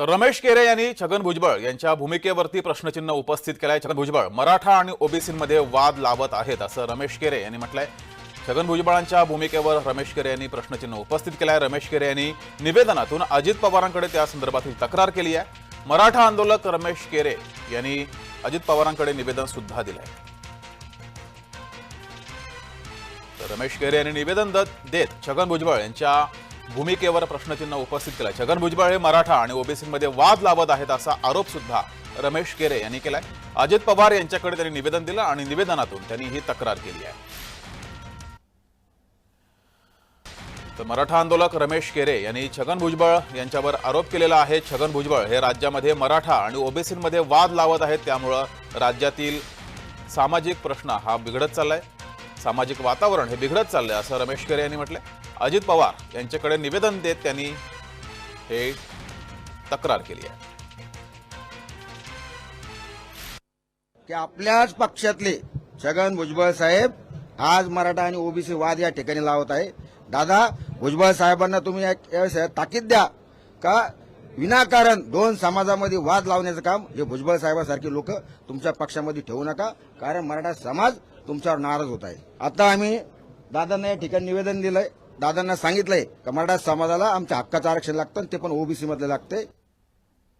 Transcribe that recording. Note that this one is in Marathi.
तर रमेश केरे यांनी छगन भुजबळ यांच्या भूमिकेवरती प्रश्नचिन्ह उपस्थित केलंय. छगन भुजबळ मराठा आणि ओबीसीमध्ये वाद लावत आहेत असं रमेश केरे यांनी म्हटलंय. छगन भुजबळांच्या भूमिकेवर रमेश केरे यांनी प्रश्नचिन्ह उपस्थित केलंय. रमेश केरे यांनी निवेदनातून अजित पवारांकडे त्या संदर्भातील तक्रार केली आहे. मराठा आंदोलक रमेश केरे यांनी अजित पवारांकडे निवेदन सुद्धा दिलंय. तर रमेश केरे यांनी निवेदन देत छगन भुजबळ यांच्या भूमिकेवर प्रश्नचिन्ह उपस्थित केलं छगन भुजबळ हे मराठा आणि ओबीसीमध्ये वाद लावत आहेत असा आरोप सुद्धा रमेश केरे यांनी केलाय. अजित पवार यांच्याकडे त्यांनी निवेदन दिलं आणि निवेदनातून त्यांनी ही तक्रार केली आहे. तर मराठा आंदोलक रमेश केरे यांनी छगन भुजबळ यांच्यावर आरोप केलेला आहे. छगन भुजबळ हे राज्यामध्ये मराठा आणि ओबीसीमध्ये वाद लावत आहेत. त्यामुळं राज्यातील सामाजिक प्रश्न हा बिघडत चाललाय. सामाजिक वातावरण हे बिघडत चाललंय असं रमेश यांनी म्हटलंय. अजित पवार यांच्याकडे निवेदन देत त्यांनी हे तक्रार केली आहे. की आपल्याच पक्षातले छगन भुजबळ साहेब आज मराठा आणि ओबीसी वाद या ठिकाणी लावत आहे. दादा भुजबळ साहेबांना तुम्ही ताकीद द्या का विनाकारण दोन समाजामध्ये वाद लावण्याचं काम हे भुजबळ साहेबांसारखे लोक तुमच्या पक्षामध्ये ठेवू नका कारण मराठा समाज तुमच्यावर नाराज होत आहे. आता आम्ही दादांना या ठिकाणी निवेदन दिलंय. दादांना सांगितलंय का मराठा समाजाला आमच्या हक्काचं आरक्षण लागतं आणि ते पण ओबीसी मधलं लागतंय